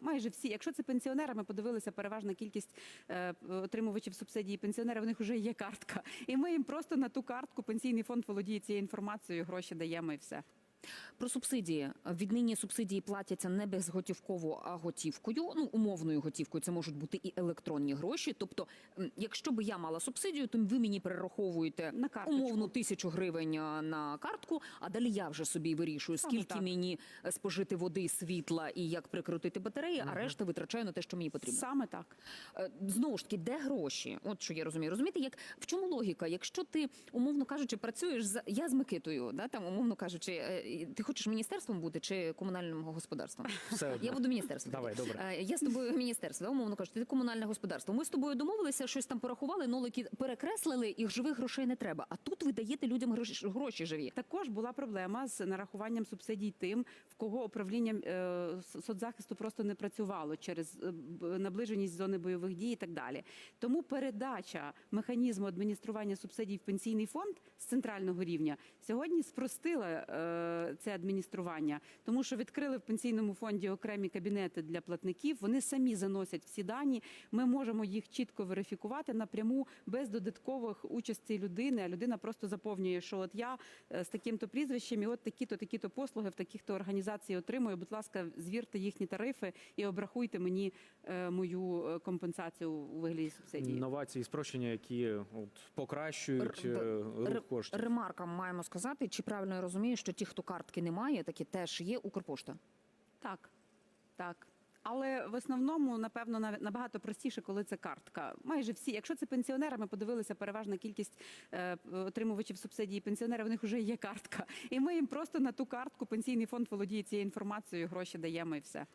Майже всі, якщо це пенсіонери, ми подивилися переважна кількість е, отримувачів субсидії пенсіонерів. У них вже є картка, і ми їм просто на ту картку пенсійний фонд володіє цією інформацією, гроші даємо і все. Про субсидії. Віднині субсидії платяться не безготівково, а готівкою. Ну, умовною готівкою. Це можуть бути і електронні гроші. Тобто, якщо би я мала субсидію, то ви мені перераховуєте На карточку. умовно тисячу гривень на картку, а далі я вже собі вирішую, скільки так. мені е, спожити води, світла і як прикрутити батареї, а решта витрачаю на те, що мені потрібно. Саме так. Е, Знову ж таки, де гроші? От що я розумію. Розумієте, як в чому логіка? Якщо ти, умовно кажучи, працюєш за я з Микитою, да там умовно кажучи, е, ти хочеш міністерством бути чи комунальним господарством? Все одно. Я буду міністерством. Давай, тоді. добре. Е, Я з тобою міністерство, да, умовно кажучи, ти комунальне господарство. Ми з тобою домовилися, щось там порахували, нолики перекреслили, і живих грошей не треба. А тут ви даєте людям гроші, гроші живі. Також була проблема з нарахуванням субсидій тим, в кого управління е, соцзахисту просто не працювало через е, наближеність зони бойових дій і так далі. Тому передача механізму адміністрування субсидій в пенсійний фонд з центрального рівня сьогодні спростила е, це адміністрування, тому що відкрили в пенсійному фонді окремі кабінети для платників. Вони самі заносять всі дані. Ми можемо їх чітко верифікувати напряму без додаткових участі людини. А людина просто заповнює, що от я е, з таким-то прізвищем, і от такі-то, такі-то послуги в таких-то організацій отримую. Будь ласка, звірте їхні тарифи і обрахуйте мені е, мою е, компенсацію у вигляді субсидії. Інновації, спрощення, які от, покращують Р- рух коштів. Ремарка маємо сказати, чи правильно я розумію, що ті, хто картки немає, такі теж є Укрпошта. Так, так. Але в основному, напевно, набагато простіше, коли це картка. Майже всі, якщо це пенсіонери, ми подивилися переважна кількість е, отримувачів субсидії пенсіонерів. У них вже є картка, і ми їм просто на ту картку пенсійний фонд володіє цією інформацією, гроші даємо і все.